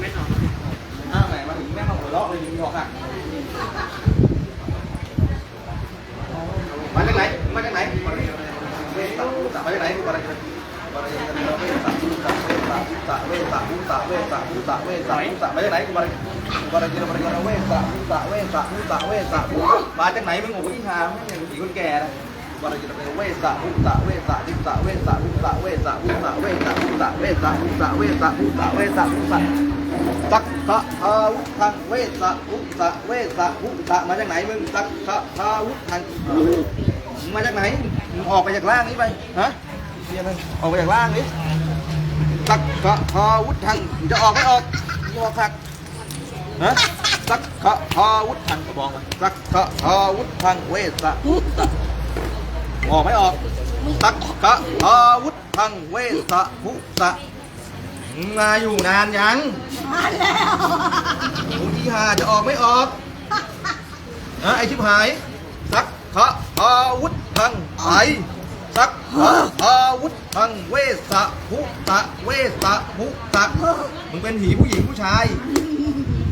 ไม่ชอ้าวไหนมาถึงแม่มาหัวเราะเลยยิงหอกอะมาจากไหนมาจากไหนมาจากไหนมาจากไหนมาจากไหนเวสตะพุตะเวสะเวสตะพุตะเวสะพุตะเวสะพุตะมาจากไหนมามาจากไหนมาจากไหนเวสะพุตะเวสะพุตะเวสะมาจากไหนมึงโอ้ยหาไม่อย่างผีคนแก่นะมาจากไหนเวสะพุตะเวสะพุตะเวสะพุตะเวสะพุตะเวสะพุตะเวสะพุตะเวสะพุตะเวสตะพุตะ สักขะทาวุธังเวสะอุสะเวสะุสะมาจากไหนมึงสักขะทาวุธังมาจากไหนมึงออกไปจากล่างนี้ไปฮะเรียนเลยออกไปจากล่างนี้สักขะทาวุธังจะออกไม่ออกมึงออกสักฮะสักขะทาวุธังกระบอกมาสักขะทาวุธังเวสะอุสะออกไม่ออกสักขะทาวุธังเวสะอุสะ มึงมาอยู่นานยังมาแล้วมึงที่หาจะออกไม่ออกนะไอชิบหาย สักขะอาวุธทังไปสักขะอาวุธทังเวสะหุตะเวสะหุตะมึงเป็นผีผู้หญิงผู้ชาย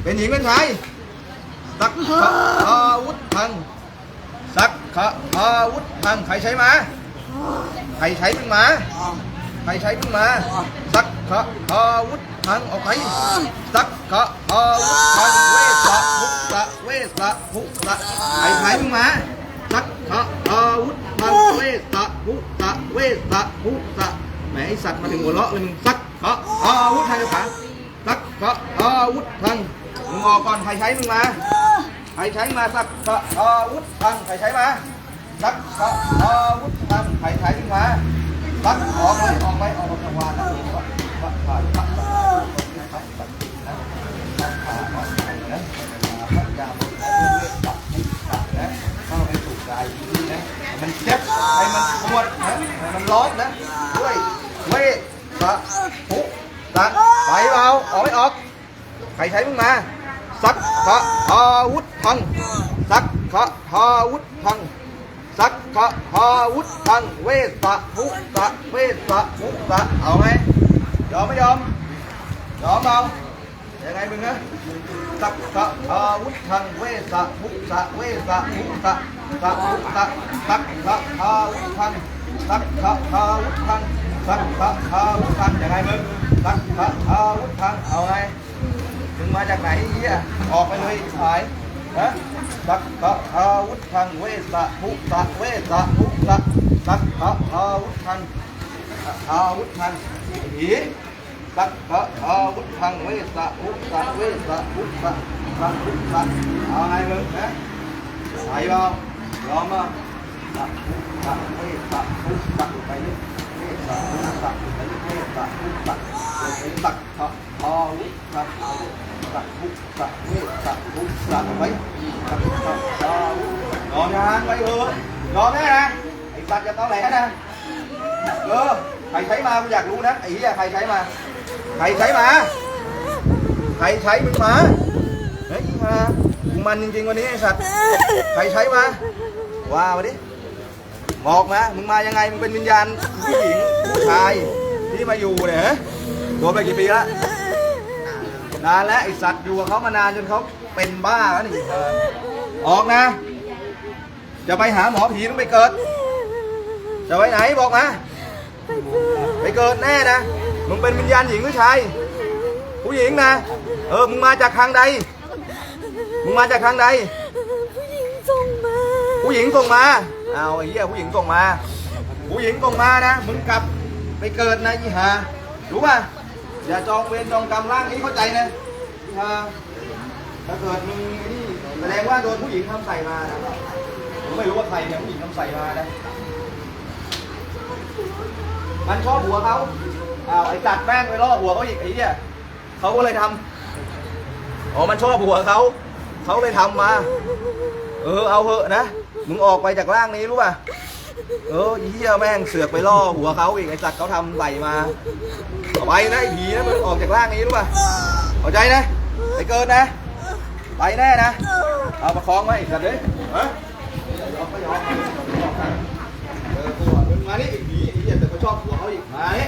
เป็นหญิงเป็นชายสักขะอาวุธทังสักขะอาวุธทังใครใช้มาใครใช้มึงมาใครใช้มึงมาสัก ขะอาวุธทังออกไปสักขะอาวุธทังเวสะภุสะเวสะภุสะใครใช้มึงมาสักขะอาวุธทังเวสะภุสะเวสะภุสะแหมไอสัตว์มาถึงหัวเราะเลยมึงสักขะอาวุธทังจะขาสักขะอาวุธทังมึงออกก่อนใครใช้มึงมาใครใช้มาสักขะอาวุธทังใครใช้มาสักขะอาวุธทังใครใช้มึงมาสักออกไปออกไปออกจากวานนะ มันเจ็บให้มันปวดนะให้มันร้อนนะด้วยเวทสะหุสะไปเปล่าออกไม่ออกใครใช้มึงมา สักขะอาวุธพัง สักขะอาวุธพัง สักขะอาวุธพัง เวสะภุสะเวสะภุสะเอาไหม ยอมไม่ยอม ยอมเอายังไงมึงนะสักขะอาวุธังเวสะภุสะเวสะภุสะสักภุสะสักขะอาวุธังสักขะอาวุธังสักขะอาวุธังยังไงมึงสักขะอาวุธังเอาไงมึงมาจากไหนไอ้เฮียออกไปเลยหายนะสักขะอาวุธทางเวสะภุสะเวสะภุสะสักขะอาวุธทางอาวุธทาง ผีสักขะอาวุธทางเวสะภุสะเวสะภุสะสักภุสะเอาไงมึงนะไหวเปล่ายอมป่ะสักภุสะเวสะภุสะไปนี่เวสะภุสะไปนี่เวสะภุสะสักขะอาวุธทางสักพุสักเวสักพุสักไว้สักสักสาวุยอมยังไปเออยอมแน่นะไอ้สัตว์จะตอแหลนะเออใครใช้มากูอยากรู้นะไอ้เหี้ยใครใช้มา ใครใช้มา ใครใช้มึงมา เฮ้ยมามึงมันจริงๆวันนี้ไอ้สัตว์ ใครใช้มา ว่ามาดิ บอกมา มึงมายังไง มึงเป็นวิญญาณผู้หญิงผู้ชายที่มาอยู่เนี่ยฮะโดนไปกี่ปีละนานแล้วไอสัตว์อยู่กับเขามานานจนเขาเป็นบ้าแล้วนี่ออกนะ จะไปหาหมอผีต้องไปเกิด จะไปไหนบอกมา ไปเกิดแน่นะมึงเป็นวิญญาณหญิงหรือชายผู้หญิงนะ เออมึงมาจากทางใด มึงมาจากทางใด ผู้หญิงส่งมา ผู้หญิงส่งมาเอาไอ้เหี้ยผู้หญิงส่งมา ผู้หญิงส่งมานะมึงกลับไปเกิดนะอีหารู้ป่ะอย่าจองเวรจองกรรมร่างนี้เข้าใจนะอีหาถ้าเกิดมึงนี่แสดงว่าโดนผู้หญิงทำใส่มานะผมไม่รู้ว่าใครเนี่ยผู้หญิงทำใส่มานะ มันชอบหัวเขาอ้าวไอ้จัดแม่งไปล่อหัวเขาอีกไอ้เหี้ยเขาก็เลยทำอ๋อ มันชอบหัวเขา เขาเลยทำมา เออ เอาเหอะนะ มึงออกไปจากร่างนี้รู้ป่ะ เออไอ้เหี้ยแม่งเสือกไปล่อหัวเขาอีกไอ้สัตว์เขาทำใส่มาเอาไปนะไอ้ผีนะมึงออกจากร่างนี้รู้ป่ะเข้าใจนะ ไปเกินนะ ไปแน่นะ เอาประคองไว้ไอ้สัตว์เด้ยฮะ มานี่ไอ้ผีไอ้เหี้ยแต่ก็ชอบหัวเขาอีกมานี่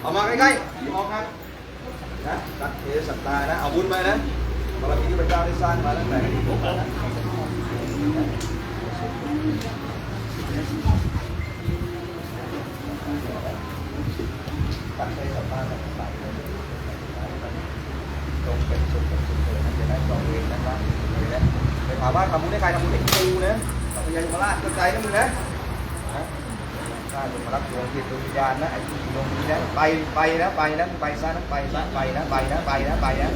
เอามาใกล้ๆออกครับนะตัดเอศรัทธานะเอาบุญไปนะบารมีที่พระเจ้าได้สร้างมาตั้งแต่ที่ผมนะตั้งใจศรัทธาตั้งใจตรงเป็นสุขเป็นสุขเลยนะจะได้จองเวรนะครับเลยนะไปถามว่าทำบุญให้ใครทำบุญให้กูนะทำบุญให้ยมราชเข้าใจนะมึงนะ ถ้าจะมารับดวงจิตดวงวิญญาณนะไอ้ดวงนี้นะไปไปนะไปนะไปซะนะไปซะไปนะไปนะไปนะไปนะ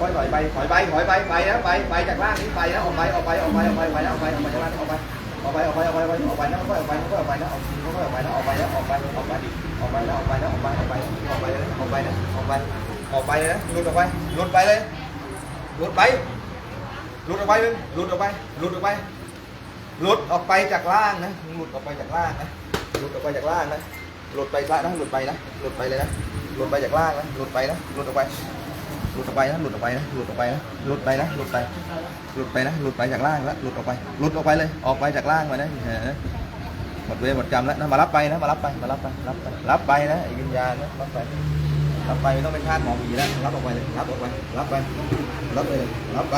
ค่อยถอยไปถอยไปถอยไปไปนะไปไปจากร่างนี้ไปนะออกไปออกไปออกไปออกไปไปนะออกไปออกไปจากร่างนี้ออกไปออกไปออกไปออกไปออกไปออกไปนะค่อยออกไปค่อยออกไปนะออกค่อยออกไปนะออกไปนะออกไปออกไปออกไปนะออกไปนะออกไปออกไปออกไปเลยออกไปนะออกไปออกไปเลยนะหลุดออกไปหลุดไปเลยหลุดไปหลุดออกไปมึงหลุดออกไปหลุดออกไปหลุดออกไปจากร่างนะหลุดออกไปจากร่างนะ หลุดออกไปจากล่างนะ หลุดไปละนะ หลุดไปนะ หลุดไปเลยนะ หลุดไปจากล่างนะ หลุดไปนะ หลุดออกไป หลุดออกไปนะ หลุดออกไปนะ หลุดออกไปนะ หลุดไปนะ หลุดไป หลุดไปนะ หลุดไปจากล่างแล้ว หลุดออกไป หลุดออกไปเลย ออกไปจากล่างมานะเออหมดเวรหมดกรรมแล้วนะ มารับไปนะ มารับไป มารับไป รับไป รับไปนะอ้วิญญาณนะรับไปรับไปไม่ต้องไปคาดหมอผีแล้วรับออกไปเลยรับออกไปรับไปรับไปเลยรับไป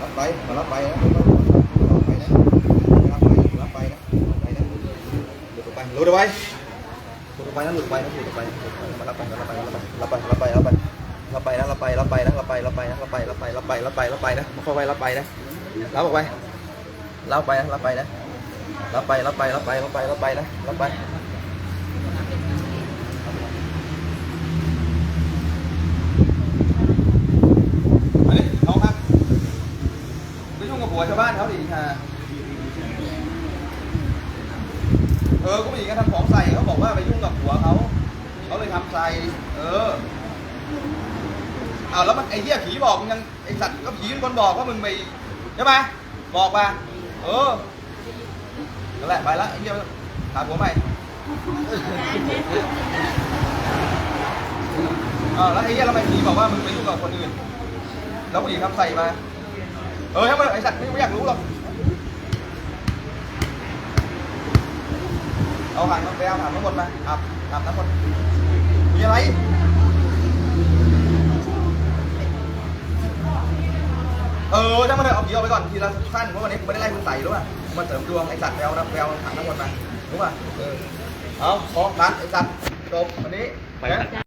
รับไปมารับไปนะรับไปนะ รับไป รับไปนะ รับไปนะ ห ลุดออกไปหลุดออกไปหลุดออกไปนะหลุดออกไปนะหลุดออกไปมารับไปรับไปรับไปรับไปรับไปรับไปรับไปรับไปนะรับไปรับไปนะรับไปรับไปรับไปรับไปรับไปนะมาเข้าไปรับไปนะรับออกไปรับไปนะรับไปนะรับไปรับไปรับไปรับไปรับไปนะรับไปอันนี้น้องครับไปยุ่งกับผัวชาวบ้านเขาดิฮะ เออก็มีกันทำของใส่เขาบอกว่าไปยุ่งกับผัวเขาเขาเลยทำใส่เออ เอาแล้วมันไอ้เหี้ยผีบอกมึงยังไอ้สัตว์ก็ผีเป็นคนบอกว่ามึงไปใช่ไหมบอกมาเออนั่นแหละไปละไอ้เหี้ยถามผัวใหม่เอาแล้วไอ้เหี้ยทำไมผีบอกว่ามึงไปยุ่งกับคนอื่นแล้วผู้หญิงทำใส่มาเออให้มันไอ้สัตว์ไม่อยากรู้หรอกเอาถังไปเอาถังทั้งหมดมาอาบอาบน้ำหมดมีอะไร ออถ้ามันเลยเอาผีออกไปก่อนทีละสั้นเพราะวันนี้กูไม่ได้ไล่คุณใส่รู้ป่ะมาเสริมดวงไอ้สัตว์ไปเอาไปเอาถังทั้งหมดมารู้ป่ะเออเอาขอรัดไอ้สัตว์จบวันนี้ไป